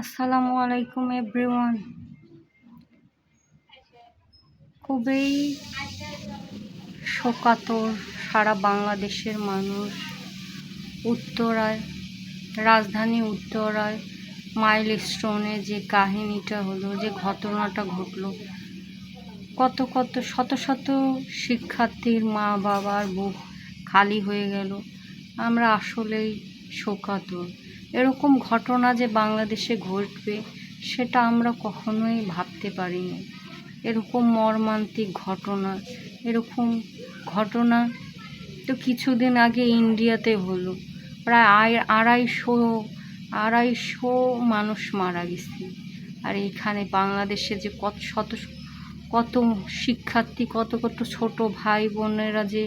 আসসালামু আলাইকুম, এভরিওয়ান। খুবই শোকাতর সারা বাংলাদেশের মানুষ। উত্তরায়, রাজধানী উত্তরায় মাইল স্টোনে যে কাহিনীটা হলো, যে ঘটনাটা ঘটলো, কত কত শত শত শিক্ষার্থীর মা বাবার বুক খালি হয়ে গেল। আমরা আসলেই শোকাতুর। এরকম ঘটনা যে বাংলাদেশে ঘটবে, সেটা আমরা কখনোই ভাবতে পারিনি। এরকম মর্মান্তিক ঘটনা, এরকম ঘটনা তো কিছুদিন আগে ইন্ডিয়াতে হলো। প্রায় আড়াই আড়াইশো আড়াইশো মানুষ মারা গেছে। আর এখানে বাংলাদেশে যে কত শত, কত শিক্ষার্থী, কত কত ছোট ভাই বোনেরা যে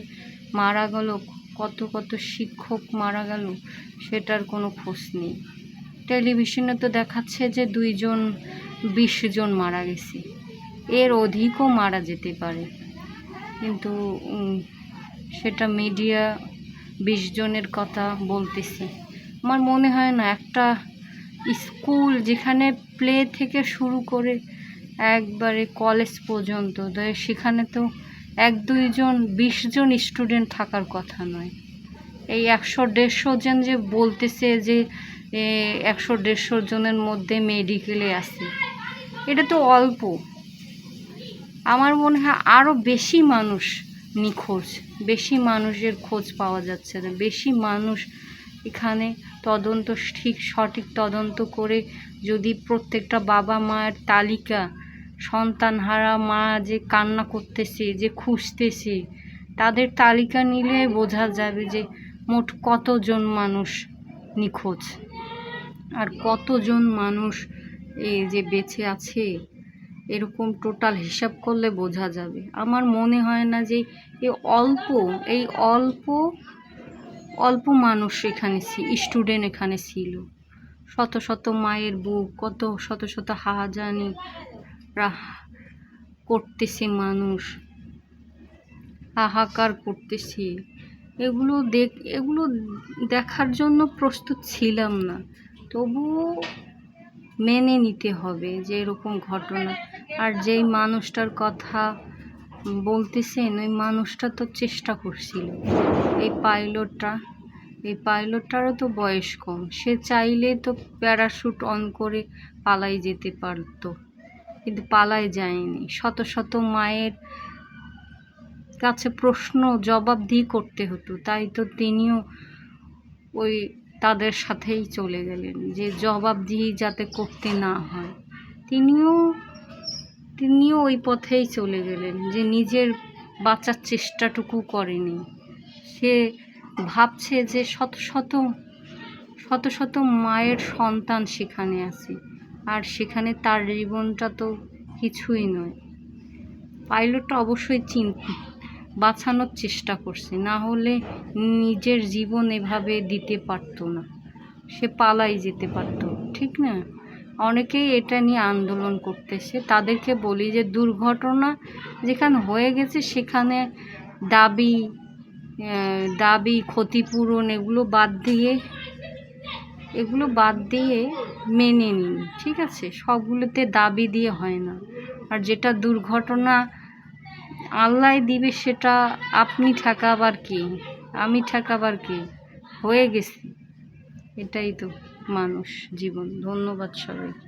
মারা গেল কত কত শিক্ষক মারা গেল, সেটার কোনো খোঁজ নেই। টেলিভিশনে তো দেখাচ্ছে যে দুইজন, বিশ জন মারা গেছে। এর অধিকও মারা যেতে পারে। কিন্তু সেটা মিডিয়া বিশ জনের কথা বলতেছে। আমার মনে হয় না, একটা স্কুল যেখানে প্লে থেকে শুরু করে একবারে কলেজ পর্যন্ত সেখানে তো এক দুইজন, বিশ জন স্টুডেন্ট থাকার কথা নয়। এই একশো দেড়শো জন যে বলতেছে যে একশো দেড়শো জনের মধ্যে মেডিকেলে আছে। এটা তো অল্প। আমার মনে হয় আরও বেশি মানুষ নিখোঁজ, বেশি মানুষের খোঁজ পাওয়া যাচ্ছে না। বেশি মানুষ এখানে তদন্ত, ঠিক সঠিক তদন্ত করে যদি প্রত্যেকটা বাবা মায়ের তালিকা সন্তানহারা, মা যে কান্না করতেছে, যে খুঁজতেছে, তাদের তালিকা নিলে বোঝা যাবে যে মোট কতজন মানুষ নিখোঁজ। আর কতজন মানুষ এই যে বেঁচে আছে, এরকম টোটাল হিসাব করলে বোঝা যাবে। আমার মনে হয় না যে এই অল্প এই অল্প অল্প মানুষ এখানে স্টুডেন্ট এখানে ছিল। শত শত মায়ের বুক, কত শত শত হাজানি করতেছে মানুষ। হাহাকার করতেছে। এগুলো দেখ, এগুলো দেখার জন্য প্রস্তুত ছিলাম না। তবুও মেনে নিতে হবে যে এরকম ঘটনা। আর যেই মানুষটার কথা বলতেছেন, ওই মানুষটা তো চেষ্টা করছিল। এই পাইলটটা, এই পাইলটটারও তো বয়স কম। সে চাইলে তো প্যারাশুট অন করে পালাই যেতে পারতো। কিন্তু পালায় যায়নি। শত শত মায়ের কাছে প্রশ্ন জবাবদিহি করতে হতো। তাই তো তিনিও ওই তাদের সাথেই চলে গেলেন, যে জবাবদিহি যাতে করতে না হয়। তিনিও তিনিও ওই পথেই চলে গেলেন, যে নিজের বাঁচার চেষ্টাটুকু করেনি। সে ভাবছে যে শত শত শত শত মায়ের সন্তান সেখানে আছে। আর সেখানে তার জীবনটা তো কিছুই নয়। পাইলটটা অবশ্যই চিন বাঁচানোর চেষ্টা করছে, না হলে নিজের জীবন এভাবে দিতে পারতো না। সে পালাই যেতে পারতো, ঠিক না? অনেকেই এটা নিয়ে আন্দোলন করতেছে। তাদেরকে বলি যে দুর্ঘটনা যেখানে হয়ে গেছে সেখানে দাবি দাবি ক্ষতিপূরণ এগুলো বাদ দিয়ে, এগুলো বাদ দিয়ে মেনে নিন, ঠিক আছে? সবগুলোতে দাবি দিয়ে হয় না। আর যেটা দুর্ঘটনা, আল্লাহ দিবে সেটা আপনি ঠেকাবার কি? আমি ঠেকাবার কি? হয়ে গেছি। এটাই তো মানুষ জীবন। ধন্যবাদ সবাইকে।